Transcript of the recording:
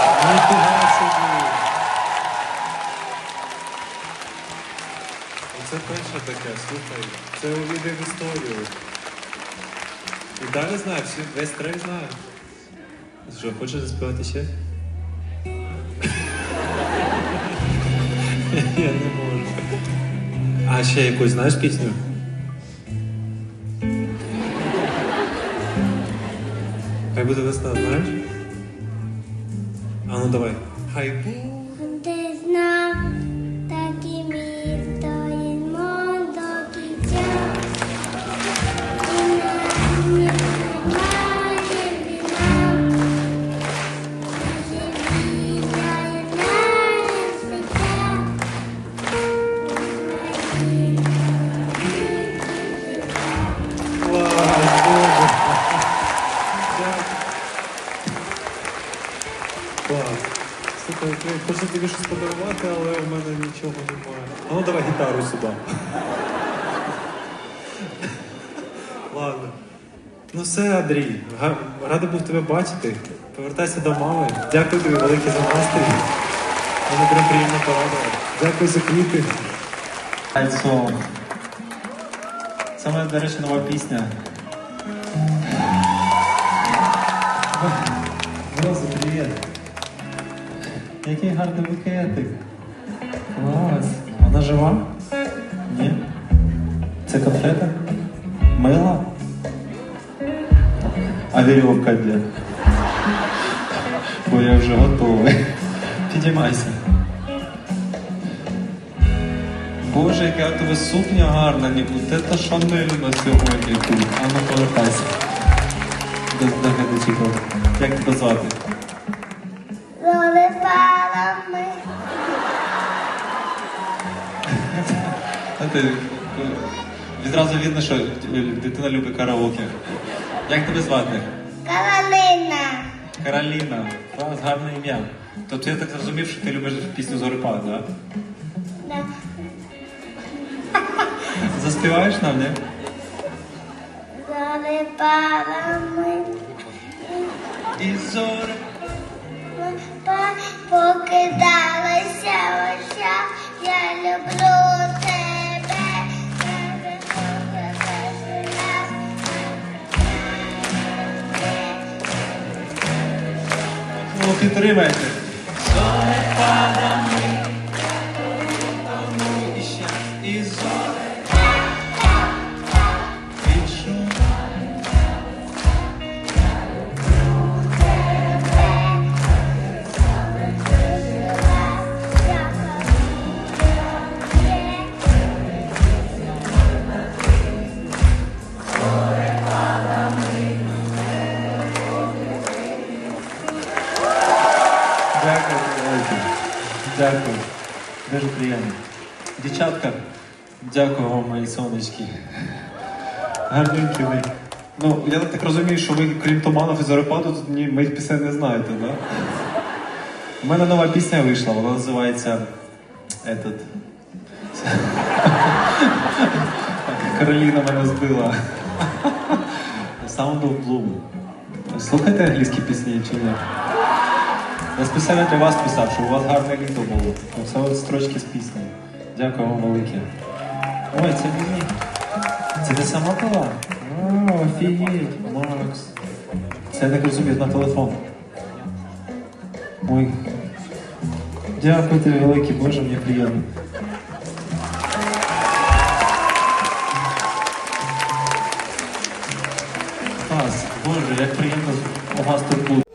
Muito гарно. Це перше таке, слухай. Це увійде в історію. І далі знаю, всі, весь трек знає. Що, хочеш заспівати ще? Я не можу. А ще якусь знаєш пісню? Хай буде весна, знаєш? А ну давай. Хай буде. Ти Клас. Слухай, я хочу тобі щось подарувати, але в мене нічого немає. А ну давай гітару сюди. Ладно. Ну все, Андрій. га- Радий був тебе бачити. Повертайся до мами. Дякую тобі велике за настрій. Мене прям приємно порадував. Дякую за квіти. Альцо. Це моя, до речі, нова пісня. Роза, привіт. Який гарний букетик. Клас. Вона жива? Ні. Це конфета? Мила? А вірьовка де? Бо я вже готовий. Підіймайся. Боже, яка у тебе сукня гарна, ніби те та Шанель на сьогодні тут. А ну повертайся. До, до глядачів. Як тебе звати? Лолипалами. Е, відразу видно, що дитина любить караоке. Як тебе звати? Каролина. Кароліна. Клас, гарне ім'я. Тобто я так зрозумів, що ти любиш пісню Зорипад, так? Да. Заспіваєш нам, не? Лолипалами. І зори. Покидалася ося, я люблю тебе. Тебе раз. Ну, підтримайте. І зори. Відчув. Дякую, Дуже приємно. Дівчатка, дякую вам, мої сонечки. Гарненькі ви. Ну, я так розумію, що ви, крім туманів і зорепаду, тут ні моїх пісень не знаєте, так? Да? У мене нова пісня вийшла, вона називається Этот. Кароліна мене збила. Sound of Bloom. Слухайте англійські пісні чи ні? Я спеціально для вас писав, щоб у вас гарне літо було. От строчки з пісні. Дякую вам велике. Ой, це мені. Це ти сама пила? О, офігеть, Макс. Це я так розумію на телефон. Ой. Дякую тобі велике, боже, мені приємно. Клас, боже, як приємно у вас тут бути.